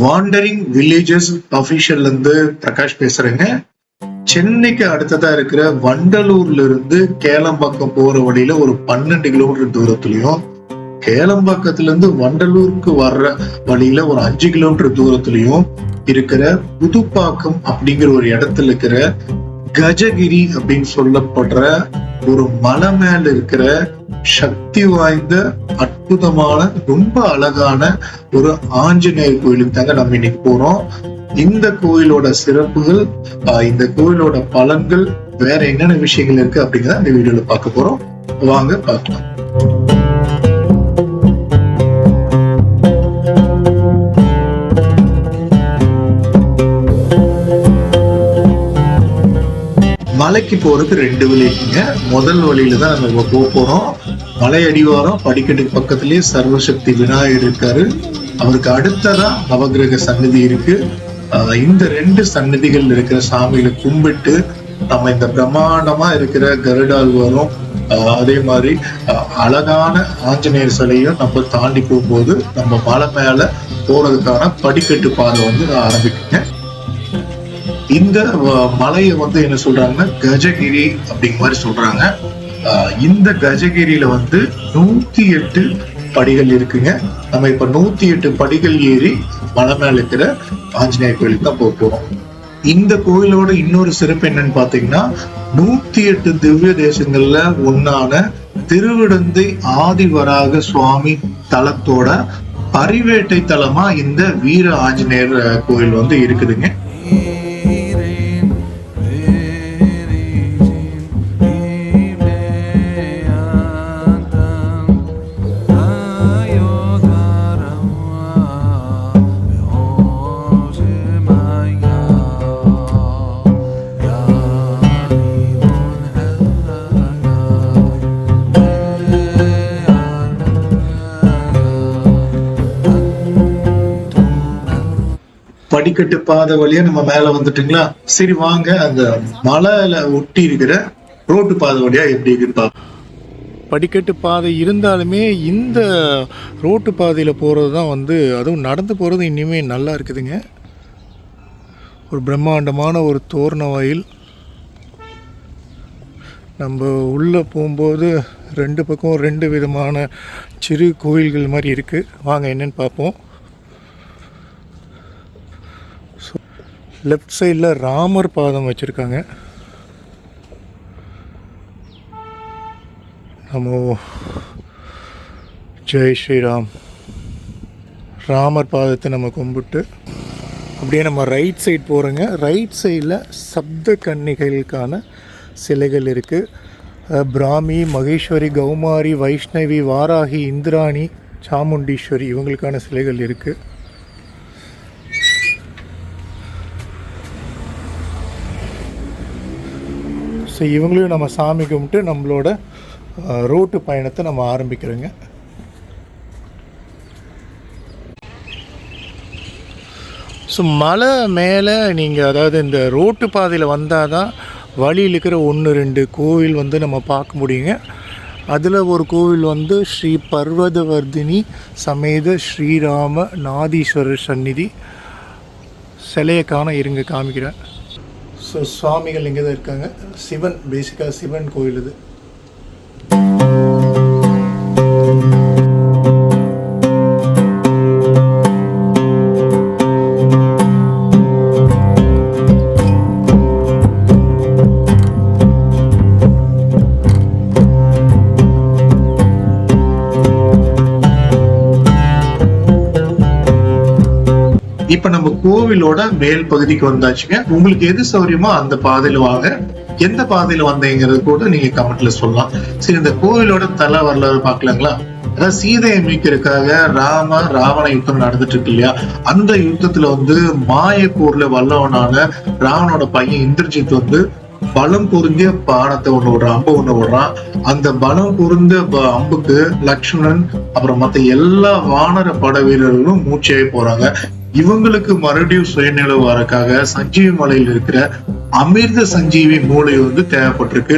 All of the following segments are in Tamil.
வாண்டரிங் வில்லேஜஸ் அஃபிஷியல் இருந்து பிரகாஷ் பேசுறேங்க. சென்னைக்கு அடுத்ததா இருக்கிற வண்டலூர்ல இருந்து கேளம்பாக்கம் போற வழியில ஒரு பன்னெண்டு கிலோமீட்டர் தூரத்துலயும் கேளம்பாக்கத்துல இருந்து வண்டலூருக்கு வர்ற வழியில ஒரு அஞ்சு கிலோமீட்டர் தூரத்துலயும் இருக்கிற புதுப்பாக்கம் அப்படிங்கிற ஒரு இடத்துல இருக்கிற கஜகிரி அப்படின்னு சொல்லப்படுற ஒரு மலை மேல இருக்கிற சக்தி வாய்ந்த அற்புதமான ரொம்ப அழகான ஒரு ஆஞ்சநேயர் கோயிலுக்கு தாங்க நம்ம இன்னைக்கு போறோம். இந்த கோயிலோட சிறப்புகள் ஆஹ் இந்த கோயிலோட பலன்கள் வேற என்னென்ன விஷயங்கள் இருக்கு அப்படிங்கிறத இந்த வீடியோல பார்க்க போறோம். வாங்க பார்க்கலாம். மலைக்கு போறதுக்கு ரெண்டு வழி இருக்குங்க. முதல் வழியில தான் நம்ம போக போறோம். மலை அடிவாரம் படிக்கட்டுக்கு பக்கத்துலயே சர்வசக்தி விநாயகர் இருக்காரு. அவருக்கு அடுத்ததா நவகிரக சன்னதி இருக்கு. இந்த ரெண்டு சன்னதிகள் இருக்கிற சாமிகளை கும்பிட்டு நம்ம இந்த பிரம்மாண்டமா இருக்கிற கருடால் வரும் அதே மாதிரி அழகான ஆஞ்சநேயர் சிலையும் நம்ம தாண்டி போகும்போது நம்ம மலை மேல போறதுக்கான படிக்கட்டு பாதை வந்து ஆரம்பிக்குங்க. இந்த வ- மலையை வந்து என்ன சொல்றாங்கன்னா கஜகிரி அப்படிங்கிற மாதிரி சொல்றாங்க. இந்த கஜகிரியில வந்து நூத்தி எட்டு படிகள் இருக்குங்க. நம்ம இப்ப நூத்தி எட்டு படிகள் ஏறி மலை மேல இருக்கிற ஆஞ்சநேயர் கோயிலுக்கு தான் போக போறோம். இந்த கோயிலோட இன்னொரு சிறப்பு என்னன்னு பாத்தீங்கன்னா நூத்தி எட்டு திவ்ய தேசங்கள்ல ஒன்னான திருவிடந்தை ஆதிவராக சுவாமி தலத்தோட பரிவேட்டை தலமா இந்த வீர ஆஞ்சநேயர் கோயில் வந்து இருக்குதுங்க. படிக்கட்டு பாதை வழியா நம்ம மேல வந்துட்டுங்களா? சரி வாங்க. அந்த மலையில ஒட்டி இருக்கிற ரோட்டு பாதை வழியா எப்படி இருக்குன்னு பார்ப்போம். படிக்கட்டு பாதை இருந்தாலுமே இந்த ரோட்டு பாதையில் போகிறது தான் வந்து அதுவும் நடந்து போகிறது இன்னுமே நல்லா இருக்குதுங்க. ஒரு பிரம்மாண்டமான ஒரு தோரண வாயில். நம்ம உள்ளே போகும்போது ரெண்டு பக்கம் ரெண்டு விதமான சிறு கோயில்கள் மாதிரி இருக்குது வாங்க என்னன்னு பார்ப்போம் லெஃப்ட் சைடில் ராமர் பாதம் வச்சுருக்காங்க. நமோ ஜெய் ஸ்ரீராம். ராமர் பாதத்தை நம்ம கும்பிட்டு அப்படியே நம்ம ரைட் சைடு போகிறோங்க ரைட் சைடில் சப்த கன்னிகைகளுக்கான சிலைகள் இருக்குது பிராமி மகேஸ்வரி கௌமாரி வைஷ்ணவி வாராகி இந்திராணி சாமுண்டீஸ்வரி இவங்களுக்கான சிலைகள் இருக்குது ஸோ இவங்களையும் நம்ம சாமி கும்பிட்டு நம்மளோட ரோட்டு பயணத்தை நம்ம ஆரம்பிக்கிறோங்க. ஸோ மலை மேலே நீங்கள் அதாவது இந்த ரோட்டு பாதையில் வந்தால் தான் வழியில் இருக்கிற ஒன்று ரெண்டு கோவில் வந்து நம்ம பார்க்க முடியுங்க. அதில் ஒரு கோவில் வந்து ஸ்ரீ பர்வதவர்தினி சமேத ஸ்ரீராம நாதீஸ்வரர் சந்நிதி. சிலையை காண இருங்க காமிக்கிறேன். ஸோ சுவாமிகள் இங்கே தான் இருக்காங்க. சிவன் பேசிக்காக சிவன் கோயில் இது. கோவிலோட மேல் பகுதிக்கு வந்தாச்சுங்க. உங்களுக்கு எது சௌரியமோ அந்த பாதையில வாங்க. எந்த பாதையில வந்தீங்கிறது கூட நீங்க கமெண்ட்ல சொல்லலாம். சரி இந்த கோவிலோட தலை வரலாறு பாக்கலங்களா அதாவது சீதையை மீட்கிறதுக்காக ராம ராவண யுத்தம் நடந்துட்டு இருக்கு இல்லையா? அந்த யுத்தத்துல வந்து மாயப்பூர்ல வல்லவனான ராவனோட பையன் இந்திரஜித் வந்து பலம் பொருந்திய பானத்தை ஒண்ணு விடுறான் அம்பு ஒண்ணு விடுறான். அந்த பலம் பொருந்த அம்புக்கு லக்ஷ்மணன் அப்புறம் மத்த எல்லா வானர பட வீரர்களும் மூச்சையே போறாங்க. இவங்களுக்கு மறுபடியும் சுயநிலை வரக்காக சஞ்சீவி மலையில் இருக்கிற அமிர்த சஞ்சீவி மூளை வந்து தேவைப்பட்டிருக்கு.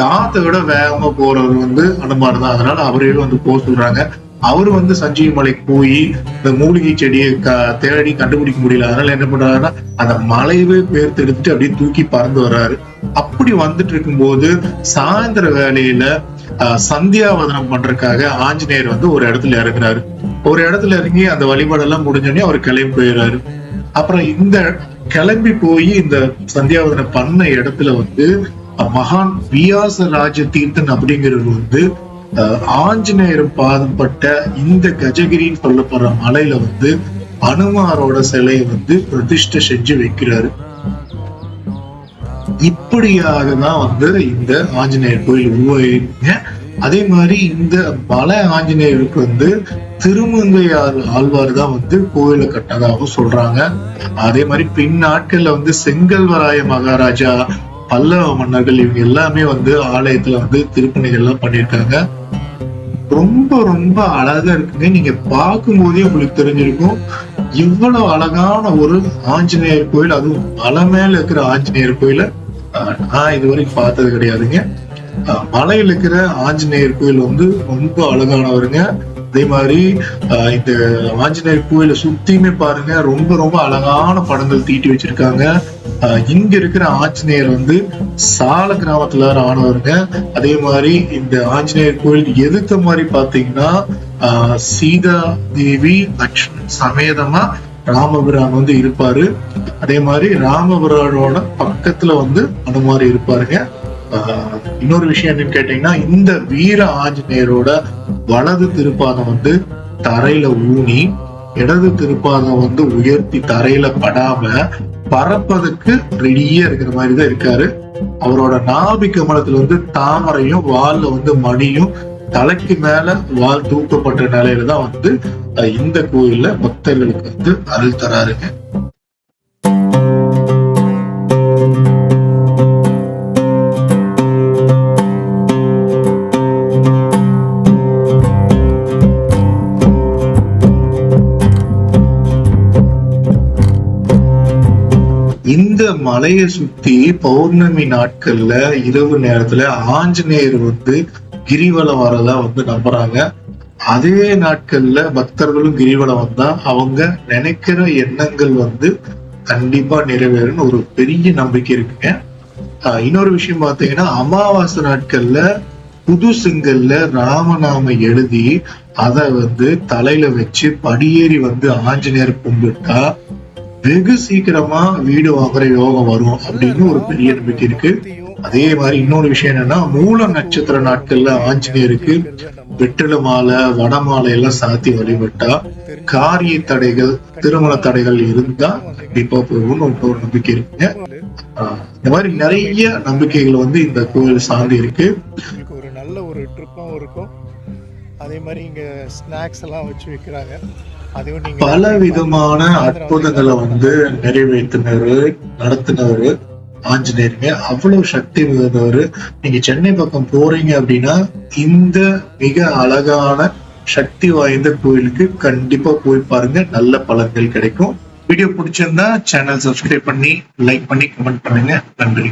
காத்தை விட வேகமா போறவர் வந்து அனுமார் தான். அதனால அவரையும் வந்து போக சொல்றாங்க. அவர் வந்து சஞ்சீவி மலைக்கு போய் இந்த மூலிகை செடியை க தேடி கண்டுபிடிக்க முடியல. அதனால என்ன பண்றாருன்னா அந்த மலையவே பேர்த்து எடுத்துட்டு அப்படியே தூக்கி பறந்து வர்றாரு. அப்படி வந்துட்டு இருக்கும்போது சாயந்தர வேலையில சந்தியாவதனம் பண்றதுக்காக ஆஞ்சநேயர் வந்து ஒரு இடத்துல இறங்குறாரு. ஒரு இடத்துல இறங்கி அந்த வழிபாடெல்லாம் முடிஞ்சோடனே அவர் கிளம்பி போயிடுறாரு அப்புறம் இந்த கிளம்பி போய் இந்த சந்தியாவதனை பண்ண இடத்துல வந்து மகான் வியாச ராஜ தீர்த்தன் அப்படிங்கிறவர் வந்து ஆஞ்சநேயரும் ஆஞ்சநேயர் பாதம் பட்ட இந்த கஜகிரின்னு சொல்லப்படுற மலையில வந்து அனுமாரோட சிலையை வந்து பிரதிஷ்டை செஞ்சு வைக்கிறாரு. இப்படியாக தான் வந்து இந்த ஆஞ்சநேயர் கோயில் உருவாயிருங்க அதே மாதிரி இந்த பல ஆஞ்சநேயருக்கு வந்து திருமங்கை ஆழ்வார் தான் வந்து கோயிலை கட்டதாகவும் சொல்றாங்க. அதே மாதிரி பின் நாட்கள்ல வந்து செங்கல்வராய மகாராஜா பல்லவ மன்னர்கள் இவங்க எல்லாமே வந்து ஆலயத்துல வந்து திருப்பணிகள் எல்லாம் பண்ணியிருக்காங்க. ரொம்ப ரொம்ப அழகா இருக்குங்க. நீங்க பார்க்கும் போதே உங்களுக்கு தெரிஞ்சிருக்கும். இவ்வளவு அழகான ஒரு ஆஞ்சநேயர் கோயில் அதுவும் மலை மேல இருக்கிற ஆஞ்சநேயர் கோயில ஆஹ், நான் இதுவரைக்கும் பார்த்தது கிடையாதுங்க. மலையில இருக்கிற ஆஞ்சநேயர் கோயில் வந்து ரொம்ப அழகானவருங்க. அதே மாதிரி ஆஹ், இந்த ஆஞ்சநேயர் கோயிலை சுத்தியுமே பாருங்க ரொம்ப ரொம்ப அழகான படங்கள் தீட்டி வச்சிருக்காங்க. ஆஹ், இங்க இருக்கிற ஆஞ்சநேயர் வந்து சால கிராமத்துல ஆனவருங்க. அதே மாதிரி இந்த ஆஞ்சநேயர் கோயில் எதுக்க மாதிரி பாத்தீங்கன்னா ஆஹ், சீதா தேவி லக்ஷ்மண் சமேதமா ராமபிரான் வந்து இருப்பாரு. அதே மாதிரி ராமபிரானோட பக்கத்துல வந்து அனுமாரி இருப்பாருங்க. இன்னொரு விஷயம் என்னன்னு கேட்டீங்கன்னா இந்த வீர ஆஞ்சநேயரோட வலது திருப்பாதம் வந்து தரையில ஊனி இடது திருப்பாதம் வந்து உயர்த்தி தரையில படாம பறப்பதுக்கு ரெடியா இருக்கிற மாதிரி தான் இருக்காரு. அவரோட நாபி கமலத்துல வந்து தாமரையும் வால்ல வந்து மணியும் தலைக்கு மேல வால் தூக்கப்பட்ட நிலையில தான் வந்து இந்த கோயில்ல பக்தர்களுக்கு வந்து அருள் தராருங்க. இந்த மலையை சுத்தி பௌர்ணமி நாட்கள்ல இரவு நேரத்துல ஆஞ்சநேயர் வந்து கிரிவலம் வரதா வந்து நம்புறாங்க. அதே நாட்கள்ல பக்தர்களும் கிரிவலம் வந்தா அவங்க நினைக்கிற எண்ணங்கள் வந்து கண்டிப்பா நிறைவேறும்னு ஒரு பெரிய நம்பிக்கை இருக்குங்க. ஆஹ் இன்னொரு விஷயம் பார்த்தீங்கன்னா அமாவாசை நாட்கள்ல புது செங்கல்ல ராமநாம எழுதி அதை வந்து தலையில வச்சு படியேறி வந்து ஆஞ்சநேயர் கும்பிட்டா வெகு சீக்கிரமா வீடு வாங்குற யோகம் வரும் அப்படின்னு ஒரு பெரிய நம்பிக்கை இருக்கு. அதே மாதிரி இன்னொரு விஷயம் என்னன்னா மூல நட்சத்திர நாட்கள்ல ஆஞ்சநேயருக்கு வெற்றில மாலை வடமாலை எல்லாம் சாத்தி வழிபட்டா காரிய தடைகள் திருமண தடைகள் இருந்தா கண்டிப்பா போகும்னு ஒரு நம்பிக்கை இருக்குங்க. இந்த மாதிரி நிறைய நம்பிக்கைகள் வந்து இந்த கோவில் சார்ந்து இருக்கு. ஒரு நல்ல ஒரு ட்ரிப்பாகவும் இருக்கும். அதே மாதிரி இங்க ஸ்நாக்ஸ் எல்லாம் வச்சு வைக்கிறாங்க. பல விதமான அற்புதங்களை வந்து நிறைவேற்றினரு நடத்தினவரு ஆஞ்சநேயருங்க அவ்வளவு சக்தி மிகுந்தவர். நீங்க சென்னை பக்கம் போறீங்க அப்படின்னா இந்த மிக அழகான சக்தி வாய்ந்த கோயிலுக்கு கண்டிப்பா போய் பாருங்க. நல்ல பலன்கள் கிடைக்கும். வீடியோ பிடிச்சிருந்தா சேனல் சப்ஸ்கிரைப் பண்ணி லைக் பண்ணி கமெண்ட் பண்ணுங்க. நன்றி.